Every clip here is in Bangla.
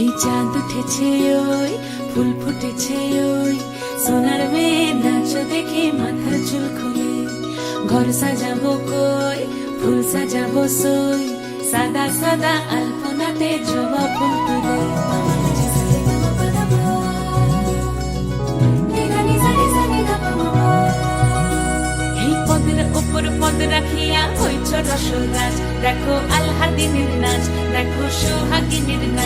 এই চাঁদ উঠেছে ওই, ফুল ফুটেছে ওই। সোনার মেয়ে নাচ দেখে মাথার চুল খুলে। ঘর সাজাবো কই, ফুল সাজাবো সই। সাদা সাদা আলপনাতে জবা ফুল তুলে। উপর পদ রাখিয়া হইছ রসরাজ। দেখো আল্লাদিনের নাচ, দেখো সোহাগিনীর নাচ।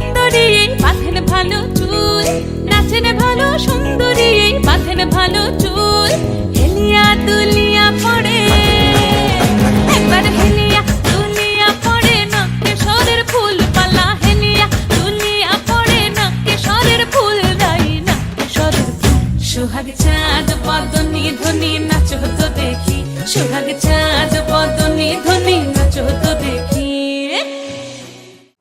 সুন্দরী বাঁধেন ভালো চুল। নাচেন ভালো সুন্দরী বাঁধেন ভালো চুল। হেলিয়া দুলিয়া পড়ে, একবার হেলিয়া দুলিয়া পড়ে না কেশরের ফুল পালা। হেলিয়া দুলিয়া পড়ে না কেশরের ফুল দাই না কেশরের ফুল। সোহাগ চাঁদ বদনী ধ্বনি নাচ হতো দেখি। সোহাগ চাঁদ